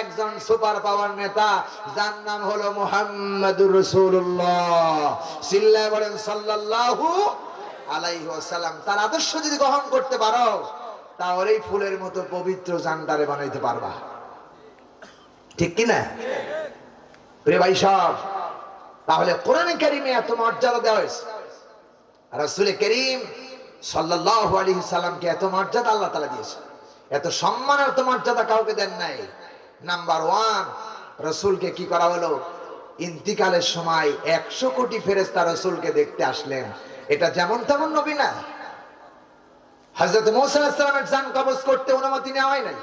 একজন super power নেতা, যার নাম হলো মুহাম্মাদুর রাসূলুল্লাহ। সিল্লায় বলেন, সাল্লাল্লাহু আলাইহি ওয়াসাল্লাম, তার আদর্শ যদি গ্রহণ করতে পারো, তাহলে ফুলের মতো পবিত্র জানটারে বানাইতে পারবা। ঠিক কি না? প্রিয় ভাই সব, তাহলে কোরআনে কারিমে এত মর্যাদা দেওয়া হয়েছে। রাসূল করিম সাল্লাল্লাহু আলাইহি সাল্লামকে এত মর্যাদা আল্লাহ তালা দিয়েছে। এত সম্মান এত মর্যাদা কাউকে দেন নাই। নাম্বার ওয়ান রসুলকে কি করা হলো? ইন্তিকালের সময় একশো কোটি ফেরেস্তা রসুলকে দেখতে আসলেন। এটা যেমন তেমন নবী না। হজরত মৌসালামের যান কবজ করতে অনুমতি নেওয়া হয় নাই।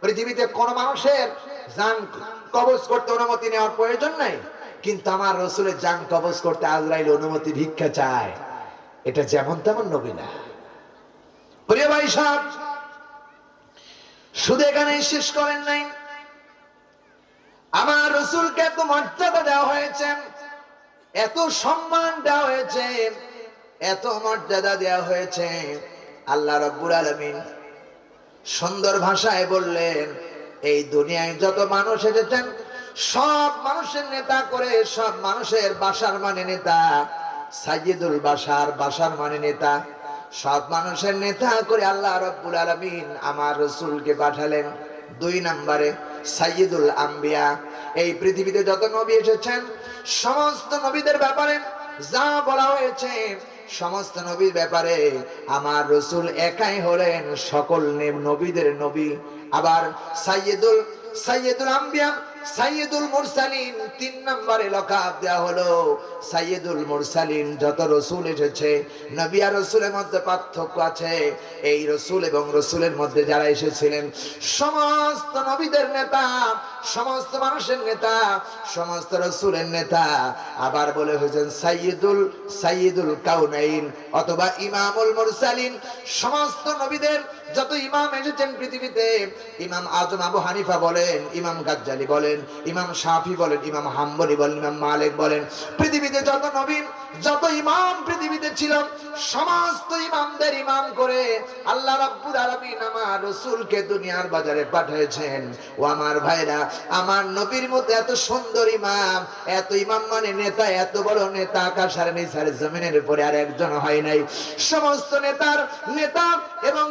পৃথিবীতে কোন মানুষের যান কবজ করতে অনুমতি নেওয়ার প্রয়োজন নাই। কিন্তু আমার রসুলের যান কবজ করতে আজরাইল অনুমতি ভিক্ষা চায়। এটা যেমন তেমন নবী না। প্রিয় ভাই সাহেব, শুধু এখানে শেষ করেন নাই। রসুলকে এত মর্যাদা দেওয়া হয়েছে, এত সম্মান দেওয়া হয়েছে, এত মর্যাদা দেওয়া হয়েছে। আল্লাহ রব্বুর আলমিন সুন্দর ভাষায় বললেন, এই দুনিয়ায় যত মানুষ এসেছেন, সব মানুষের নেতা করে সব মানুষের বাসার মানে নেতা, সাইয়দুল বাসার বাসার মানে নেতা। সব মানুষের নেতা করে আল্লাহ রব্বুল আলমিন আমার রসুলকে পাঠালেন দুই নম্বরে। সাইয়দুল আম্বিয়া। এই পৃথিবীতে যত নবী এসেছেন, সমস্ত নবীদের ব্যাপারে যা বলা হয়েছে, সমস্ত নবীর ব্যাপারে আমার রসুল একাই হলেন সকল নবীদের নবী। আবার সাইয়েদুল সাইয়েদুল আম্বিয়া সাইয়দুল মুরসালিন তিন নম্বরে লকাব দেওয়া হলো। সাইয়দুল মুরসালিন যত রসুল এসেছে, নবী আর রসুলের মধ্যে পার্থক্য আছে। এই রসুল এবং রসুলের মধ্যে যারা এসেছিলেন, সমস্ত নবীদের নেতা, সমস্ত মানুষের নেতা, সমস্ত রসুলের নেতা। আবার বলে হয়েছেন, সাইয়দুল সাইয়দুল কাউনাইন অথবা ইমামুল মুরসালিন, সমস্ত নবীদের যত ইমাম এসেছেন পৃথিবীতে, ইমাম আজম আবু হানিফা বলেন, ইমাম গাজ্জালি বলেন, ইমাম শাফি বলেন, ইমাম হাম্বলি বলেন, ইমাম মালিক বলেন, পৃথিবীতে যত নবী যত ইমাম পৃথিবীতে ছিল, সমস্ত ইমামদের ইমাম করে আল্লাহ রাব্বুল আলামিন আমার রাসূলকে দুনিয়ার বাজারে পাঠিয়েছেন। ও আমার ভাইরা, আমার নবীর মতো এত সুন্দর ইমাম, এত ইমাম মানে নেতা, এত বড় নেতা আকাশ আর নিসার জমিনের উপরে আর একজন হয় নাই। সমস্ত নেতার নেতা এবং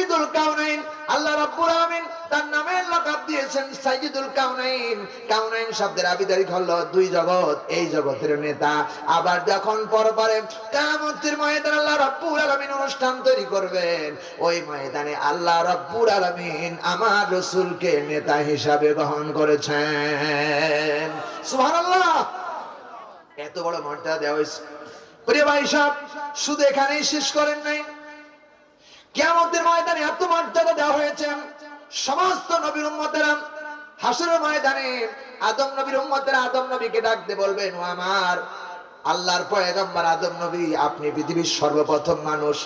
সাইয়্যিদুল কাউনাইন। আল্লাহ রাব্বুল আলামিন তার নামের লাকাব দিয়েছেন সাইয়্যিদুল কাউনাইন। কাউনাইন শব্দের আবিদারিক হলো দুই জগৎ, এই জগতের নেতা। আবার যখন পরপরে কিয়ামতের ময়দানে আল্লাহ রাব্বুল আলামিন অনুষ্ঠান তৈরি করবেন, ওই ময়দানে আল্লাহ রাব্বুল আলামিন আমার রাসূলকে নেতা হিসাবে গ্রহণ করেছেন। সুবহানাল্লাহ! এত বড় মর্যাদা দেওয়া হয়েছে। প্রিয় ভাই সাহেব, শুধু এখানেই শেষ করেন নাই। কিয়ামতের ময়দানে এত মর্যাদা দেওয়া হয়েছে। সমস্ত নবীর উম্মতেরা হাসরের ময়দানে আদম নবীর উম্মতেরা আদম নবীকে ডাকতে বলবেন, ও আমার আল্লাহর পয়গম্বর আদম নবী, আপনি পৃথিবীর সর্বপ্রথম মানুষ।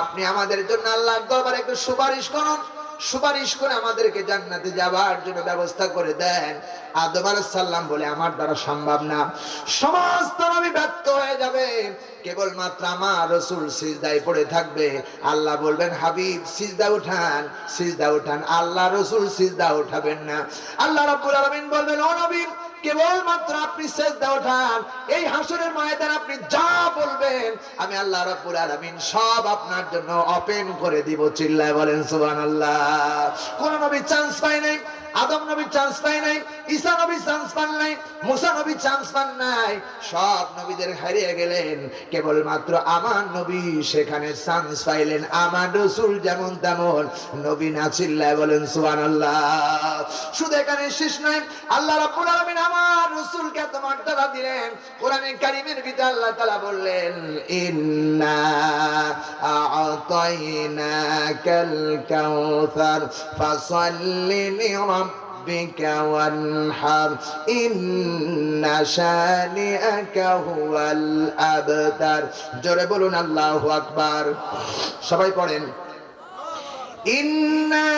আপনি আমাদের জন্য আল্লাহর দরবারে একটু সুপারিশ করুন। সুপারিশ করে আমাদেরকে জান্নাতে যাবার জন্য ব্যবস্থা করে দেন। আদম সালাম বলে, আমার দ্বারা সম্ভব না। সমস্ত নবী ব্যর্থ হয়ে যাবে। কেবলমাত্র আমার রসুল সিজদায় পড়ে থাকবে। আল্লাহ বলবেন, হাবিব, সিজদা উঠান সিজদা উঠান। আল্লাহ রসুল সিজদা উঠাবেন না। আল্লাহ রাব্বুল আলামিন বলবেন, ও নবী কেবলমাত্র আপনি শেষ দেওয়াঠান এই হাসরের ময়দান আপনি যা বলবেন, আমি আল্লাহ রাব্বুল আলামিন সব আপনার জন্য ওপেন করে দিব, চিল্লায় বলেন সুবহানাল্লাহ। কোন নবী চান্স পায় নাই। আদম নবী চান্স পায় নাই, ঈসা নবী চান্স পান নাই, মুসা নবী চান্স পান নাই। সব নবীদের হারিয়ে গেলেন, কেবলমাত্র আমার নবী সেখানে চান্স পাইলেন। আমার রসুল যেমন তেমন, নবী না চিল্লায় বলেন, সুবহানাল্লাহ। শুধু এখানে শেষ নয়, আল্লাহ রাব্বুল আলামিন আমার রসুলকে এত মর্যাদা দিলেন। কোরআনে কারিমের ভিতরে আল্লাহ তাআলা বললেন, ইন্না আ'তাইনাকাল কাউসার ফাসাল্লি লিরাব্বিক ওয়ানহার ইন্না শানিআকা হুয়াল আবতার জোরে বলুন আল্লাহু আকবার। সবাই পড়েন। ইন্না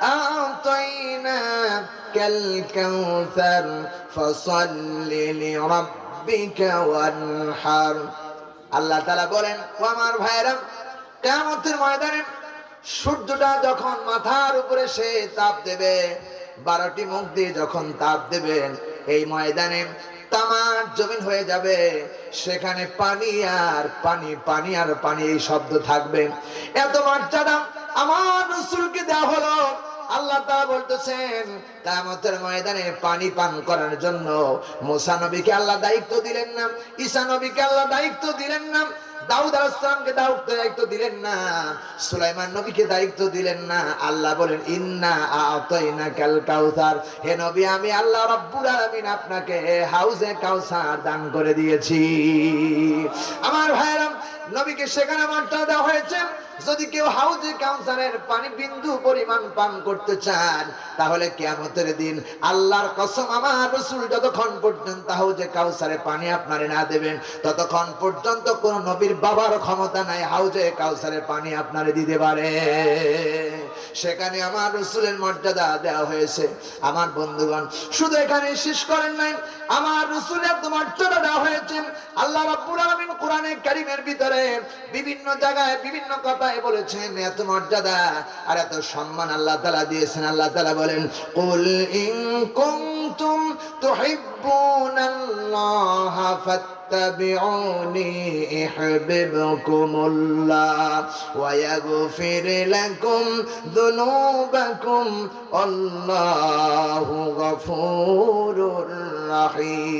আ'তাইনাকাল কাউসার ফাসাল্লি লিরাব্বিকা ওয়ানহার। আল্লাহ তাআলা বলেন, ও আমার ভাইরা কিয়ামতের ময়দানে সূর্যটা যখন মাথার উপরে সে তাপ দেবে, বারোটি মুখ দিয়ে যখন তাপ দেবেন, এই ময়দানে তামার জমিন হয়ে যাবে। সেখানে পানি আর পানি পানি আর পানি, এই শব্দ থাকবে। এত মর্যাদা আমার রসুলকে দেওয়া হলো। আল্লাহ তাআলা বলতেছেন, কিয়ামতের ময়দানে পানি পান করার জন্য মুসা নবীকে আল্লাহ দায়িত্ব দিলেন না, ঈসা নবীকে আল্লাহ দায়িত্ব দিলেন না দাউদ আলাইহিসসালামকে দায়িত্ব দায়িত্ব দিলেন না, সুলাইমান নবীকে দায়িত্ব দিলেন না, আল্লাহ বলেন, ইন্না আতাইনা কাল কাউসার। হে নবী, আমি আল্লাহ রাব্বুল আলামিন আপনাকে হাউজে কাউসার দান করে দিয়েছি। আমার ভাইরা নবীকে সেখানে মর্যাদা দেওয়া হয়েছে, যদি কেউ হাউজে কাউসারের পানি বিন্দু পরিমাণ পান করতে চান, তাহলে কিয়ামতের দিন আল্লাহর কসম আমার রসুল যতক্ষণ পর্যন্ত হাউজে কাউসারে পানি আপনারে না দেবেন, ততক্ষণ পর্যন্ত কোন নবীর বাবার ক্ষমতা নাই, হাউজে কাউসারে পানি আপনারে দিতে পারে। সেখানে আমার রসুলের মর্যাদা দেওয়া হয়েছে। আমার বন্ধুগণ, শুধু এখানে শেষ করেন নাই, আমার রসুলের মর্যাদা দেওয়া হয়েছে। আল্লাহ রাব্বুল আলামিন কোরআনে কারীমের ভিতরে বিভিন্ন জায়গায়, বিভিন্ন কথায় বলেছেন, এত মর্যাদা আর এত সম্মান আল্লাহ তাআলা দিয়েছেন। আল্লাহ তাআলা বলেন, কুল ইন কুনতুম তুহিব্বুনাল্লাহা فاتبعوني يحببكم الله ويغفر لكم ذنوبكم. الله غفور رحيم.